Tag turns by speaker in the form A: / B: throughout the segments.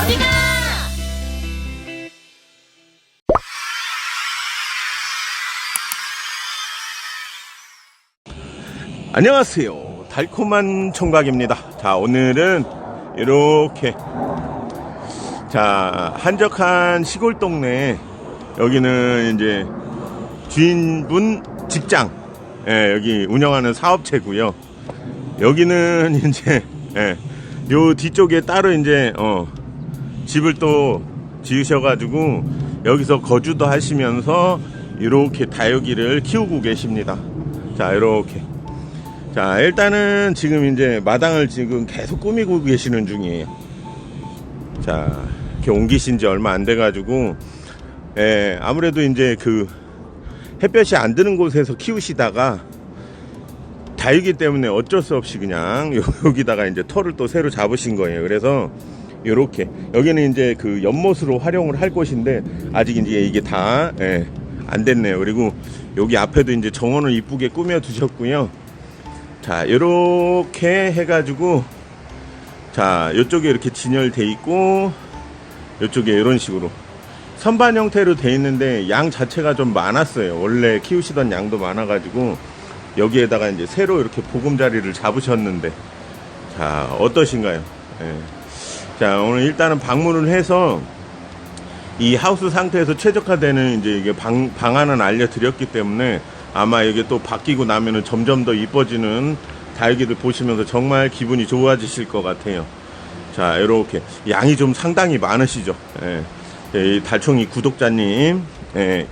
A: 어디가?
B: 안녕하세요. 달콤한 총각입니다. 자, 오늘은 이렇게 자, 한적한 시골 동네 여기는 이제 주인분 직장 예, 여기 운영하는 사업체고요. 여기는 이제 예, 요 뒤쪽에 따로 이제 어 집을 또 지으셔가지고 여기서 거주도 하시면서 이렇게 다육이를 키우고 계십니다. 자, 이렇게 자, 일단은 지금 이제 마당을 지금 계속 꾸미고 계시는 중이에요. 자, 이렇게 옮기신 지 얼마 안 돼가지고, 예, 아무래도 이제 그 햇볕이 안 드는 곳에서 키우시다가 다육이 때문에 어쩔 수 없이 그냥 요- 여기다가 이제 털을 또 새로 잡으신 거예요. 그래서 요렇게 여기는 이제 그 연못으로 활용을 할 곳인데 아직 이제 이게 다 예, 안 됐네요. 그리고 여기 앞에도 이제 정원을 이쁘게 꾸며 두셨고요. 자, 요렇게 해가지고, 자, 요쪽에 이렇게 진열돼 있고, 요쪽에 이런 식으로. 선반 형태로 돼 있는데, 양 자체가 좀 많았어요. 원래 키우시던 양도 많아 가지고, 여기에다가 이제 새로 이렇게 보금자리를 잡으셨는데, 자, 어떠신가요? 예. 자, 오늘 일단은 방문을 해서, 이 하우스 상태에서 최적화되는 이제 이게 방, 방안은 알려드렸기 때문에 아마 이게 또 바뀌고 나면은 점점 더 이뻐지는 다육이들 보시면서 정말 기분이 좋아지실 것 같아요. 자, 이렇게 양이 좀 상당히 많으시죠. 예. 예, 이 달총이 구독자님, 예.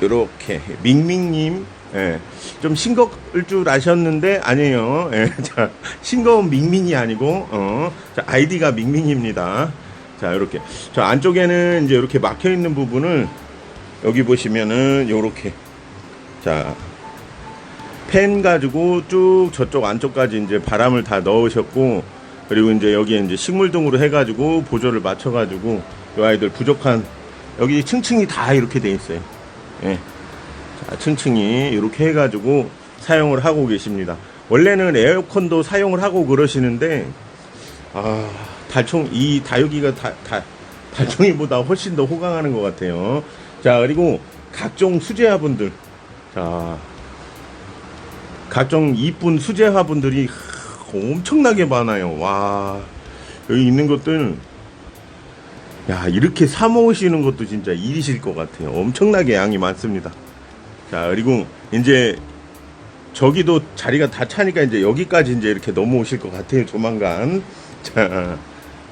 B: 이렇게 밍밍님, 예. 좀 싱거울 줄 아셨는데 아니에요. 예. 자, 싱거운 밍밍이 아니고 어, 자, 아이디가 밍밍입니다. 자, 이렇게 저 안쪽에는 이제 이렇게 막혀 있는 부분을 여기 보시면은 요렇게 자. 팬 가지고 쭉 저쪽 안쪽까지 이제 바람을 다 넣으셨고 그리고 이제 여기에 이제 식물 등으로 해가지고 보조를 맞춰가지고 이 아이들 부족한 여기 층층이 다 이렇게 돼 있어요. 예. 자, 층층이 이렇게 해가지고 사용을 하고 계십니다. 원래는 에어컨도 사용을 하고 그러시는데 아 달총 이 다육이가 다, 다 달총이보다 훨씬 더 호강하는 것 같아요. 자 그리고 각종 수제화분들 자 각종 이쁜 수제화분들이 엄청나게 많아요. 와 여기 있는 것들 야 이렇게 사 모으시는 것도 진짜 일이실 것 같아요. 엄청나게 양이 많습니다. 자 그리고 이제 저기도 자리가 다 차니까 이제 여기까지 이제 이렇게 넘어오실 것 같아요. 조만간 자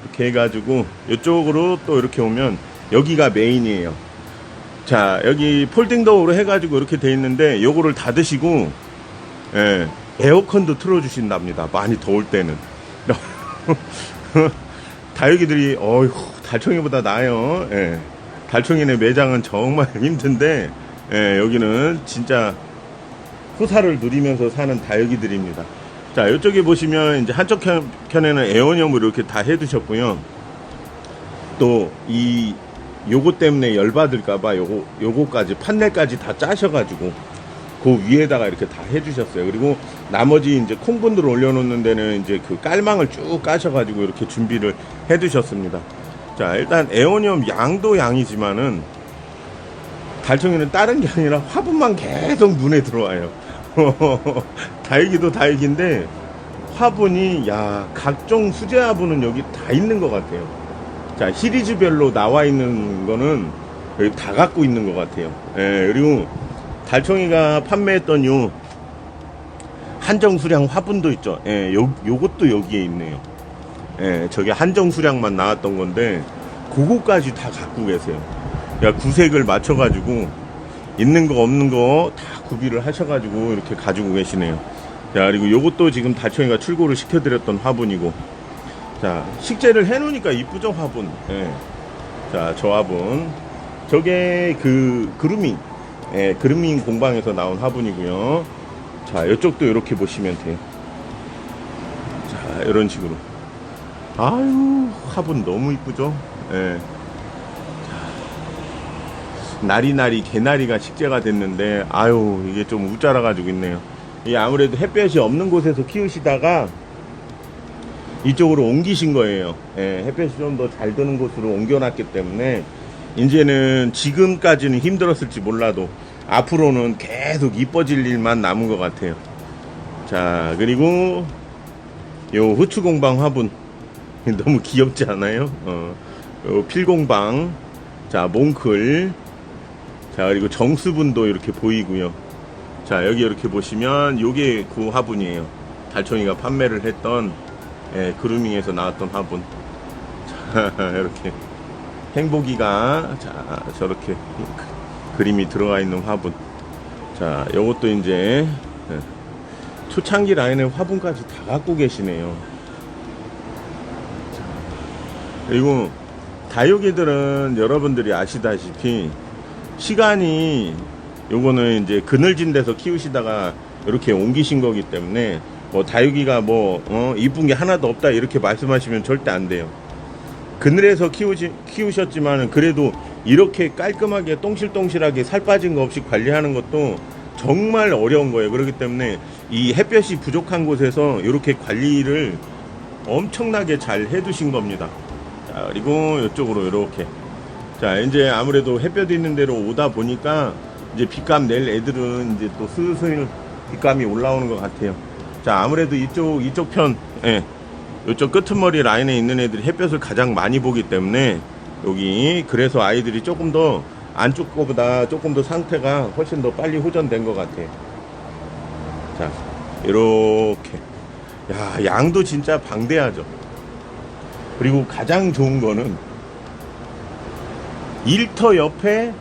B: 이렇게 해가지고 이쪽으로 또 이렇게 오면 여기가 메인이에요. 자 여기 폴딩 도어로 해가지고 이렇게 돼 있는데 요거를 닫으시고 예, 에어컨도 틀어주신답니다. 많이 더울 때는. 다육이들이, 어휴, 달총이보다 나아요. 예. 달총이네 매장은 정말 힘든데, 예, 여기는 진짜 후사를 누리면서 사는 다육이들입니다. 자, 이쪽에 보시면 이제 한쪽 편- 편에는 에어니엄으로 이렇게 다 해두셨고요. 또, 이, 요거 때문에 열받을까봐 요거, 요거까지, 판넬까지 다 짜셔가지고, 그 위에다가 이렇게 다 해주셨어요. 그리고 나머지 이제 콩분들 올려놓는 데는 이제 그 깔망을 쭉 까셔가지고 이렇게 준비를 해두셨습니다. 자, 일단 에어니엄 양도 양이지만은 달총이는 다른 게 아니라 화분만 계속 눈에 들어와요. 다육이도 다육인데 화분이 야 각종 수제 화분은 여기 다 있는 것 같아요. 자 시리즈별로 나와 있는 거는 여기 다 갖고 있는 것 같아요. 예, 그리고 달총이가 판매했던 요 한정 수량 화분도 있죠. 예, 요 요것도 여기에 있네요. 예, 저게 한정 수량만 나왔던 건데 그거까지 다 갖고 계세요. 야 구색을 맞춰가지고 있는 거 없는 거 다 구비를 하셔가지고 이렇게 가지고 계시네요. 자 그리고 요것도 지금 달총이가 출고를 시켜드렸던 화분이고 자 식재를 해놓으니까 이쁘죠 화분. 예. 자저 화분 저게 그 그루밍 예, 그루밍 공방에서 나온 화분이고요. 자 이쪽도 이렇게 보시면 돼요. 자 이런 식으로 아유 화분 너무 이쁘죠. 예. 나리나리 개나리가 식재가 됐는데 아유 이게 좀 우짜라 가지고 있네요. 이 아무래도 햇볕이 없는 곳에서 키우시다가 이쪽으로 옮기신 거예요. 예, 햇볕이 좀 더 잘 드는 곳으로 옮겨놨기 때문에 이제는 지금까지는 힘들었을지 몰라도 앞으로는 계속 이뻐질 일만 남은 것 같아요. 자, 그리고 요 후추공방 화분 너무 귀엽지 않아요? 어, 요 필공방 자 몽클 자 그리고 정수분도 이렇게 보이고요. 자 여기 이렇게 보시면 요게 그 화분이에요. 달총이가 판매를 했던 예, 그루밍에서 나왔던 화분. 자 이렇게 행복이가 자 저렇게 그- 그림이 들어가 있는 화분. 자 요것도 이제 예, 초창기 라인의 화분까지 다 갖고 계시네요. 자, 그리고 다육이들은 여러분들이 아시다시피 시간이 요거는 이제 그늘진 데서 키우시다가 이렇게 옮기신 거기 때문에 뭐 다육이가 뭐 어, 이쁜 게 하나도 없다 이렇게 말씀하시면 절대 안 돼요. 그늘에서 키우시, 키우셨지만은 그래도 이렇게 깔끔하게 똥실똥실하게 살 빠진 거 없이 관리하는 것도 정말 어려운 거예요. 그렇기 때문에 이 햇볕이 부족한 곳에서 이렇게 관리를 엄청나게 잘 해두신 겁니다. 자, 그리고 이쪽으로 이렇게. 자, 이제 아무래도 햇볕 있는 데로 오다 보니까 이제 빛감 낼 애들은 이제 또 슬슬 빛감이 올라오는 것 같아요. 자, 아무래도 이쪽, 이쪽 편, 예. 이쪽 끄트머리 라인에 있는 애들이 햇볕을 가장 많이 보기 때문에 여기 그래서 아이들이 조금 더 안쪽 거보다 조금 더 상태가 훨씬 더 빨리 호전된 것 같아요. 자, 이렇게. 야, 양도 진짜 방대하죠. 그리고 가장 좋은 거는 일터 옆에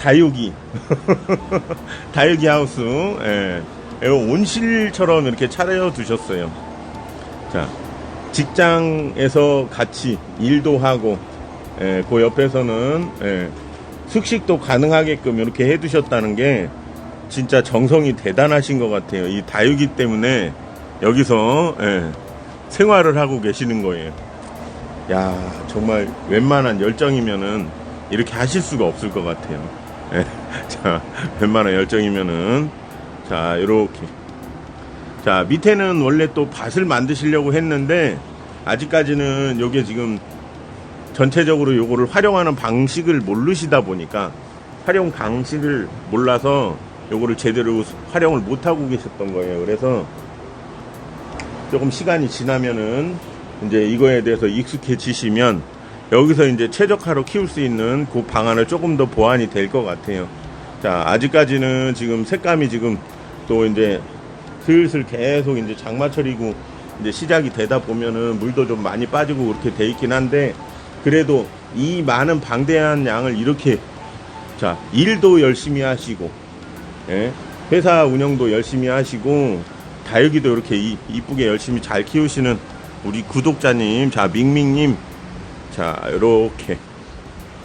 B: 다육이. 다육이 하우스. 예. 이거 온실처럼 이렇게 차려 두셨어요. 자 직장에서 같이 일도 하고 예, 그 옆에서는 예, 숙식도 가능하게끔 이렇게 해 두셨다는 게 진짜 정성이 대단하신 것 같아요. 이 다육이 때문에 여기서 예, 생활을 하고 계시는 거예요. 야 정말 웬만한 열정이면은 이렇게 하실 수가 없을 것 같아요. 예, 자 웬만한 열정이면은 자 이렇게 자 밑에는 원래 또 밭을 만드시려고 했는데 아직까지는 요게 지금 전체적으로 요거를 활용하는 방식을 모르시다 보니까 활용 방식을 몰라서 요거를 제대로 활용을 못 하고 계셨던 거예요. 그래서 조금 시간이 지나면은 이제 이거에 대해서 익숙해지시면 여기서 이제 최적화로 키울 수 있는 그 방안을 조금 더 보완이 될 것 같아요. 자, 아직까지는 지금 색감이 지금 또 이제 슬슬 계속 이제 장마철이고 이제 시작이 되다 보면은 물도 좀 많이 빠지고 그렇게 돼 있긴 한데 그래도 이 많은 방대한 양을 이렇게 자, 일도 열심히 하시고 예? 회사 운영도 열심히 하시고 다육이도 이렇게 이, 이쁘게 열심히 잘 키우시는 우리 구독자님, 자 밍밍님, 자 이렇게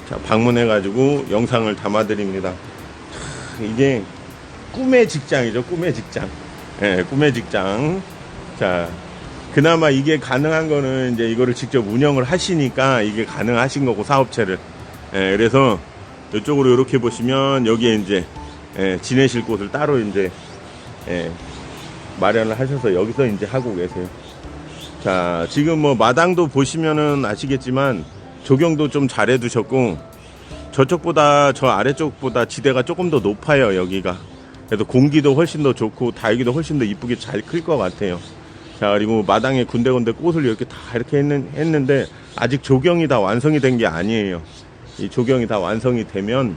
B: 자 방문해 가지고 영상을 담아 드립니다. 차, 이게 꿈의 직장이죠, 꿈의 직장. 예, 꿈의 직장. 자 그나마 이게 가능한 거는 이제 이거를 직접 운영을 하시니까 이게 가능하신 거고 사업체를. 예, 그래서 이쪽으로 이렇게 보시면 여기에 이제 예, 지내실 곳을 따로 이제 예, 마련을 하셔서 여기서 이제 하고 계세요. 자, 지금 뭐 마당도 보시면은 아시겠지만 조경도 좀 잘 해 두셨고 저쪽보다 저 아래쪽보다 지대가 조금 더 높아요 여기가. 그래서 공기도 훨씬 더 좋고 다육이도 훨씬 더 이쁘게 잘 클 것 같아요. 자 그리고 마당에 군데군데 꽃을 이렇게 다 이렇게 했는, 했는데 아직 조경이 다 완성이 된 게 아니에요. 이 조경이 다 완성이 되면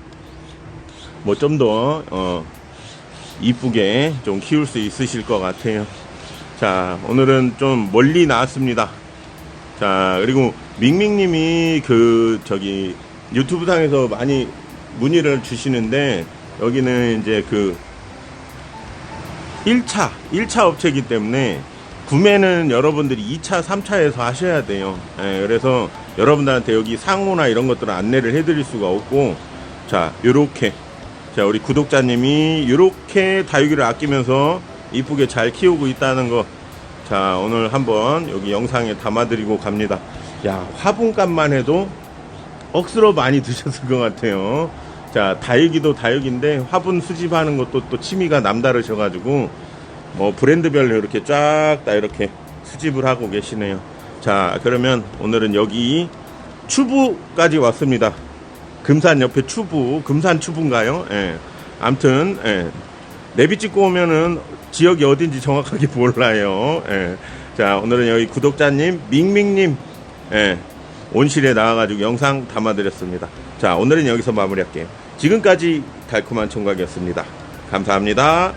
B: 뭐 좀 더 어, 이쁘게 좀 키울 수 있으실 것 같아요. 자, 오늘은 좀 멀리 나왔습니다. 자, 그리고 밍밍님이 그, 저기, 유튜브 상에서 많이 문의를 주시는데, 여기는 이제 그, 1차, 1차 업체이기 때문에, 구매는 여러분들이 2차, 3차에서 하셔야 돼요. 예, 그래서 여러분들한테 여기 상호나 이런 것들을 안내를 해드릴 수가 없고, 자, 요렇게. 자, 우리 구독자님이 요렇게 다육이를 아끼면서 이쁘게 잘 키우고 있다는 거. 자, 오늘 한번 여기 영상에 담아드리고 갑니다. 야, 화분값만 해도 억수로 많이 드셨을 것 같아요. 자, 다육이도 다육인데 화분 수집하는 것도 또 취미가 남다르셔 가지고 뭐 브랜드별로 이렇게 쫙 다 이렇게 수집을 하고 계시네요. 자, 그러면 오늘은 여기 추부까지 왔습니다. 금산 옆에 추부, 금산 추부인가요? 예. 암튼, 예. 내비 찍고 오면은 지역이 어딘지 정확하게 몰라요. 예. 자, 오늘은 여기 구독자님, 밍밍님, 예. 온실에 나와가지고 영상 담아드렸습니다. 자, 오늘은 여기서 마무리할게요. 지금까지 달콤한 총각이었습니다. 감사합니다.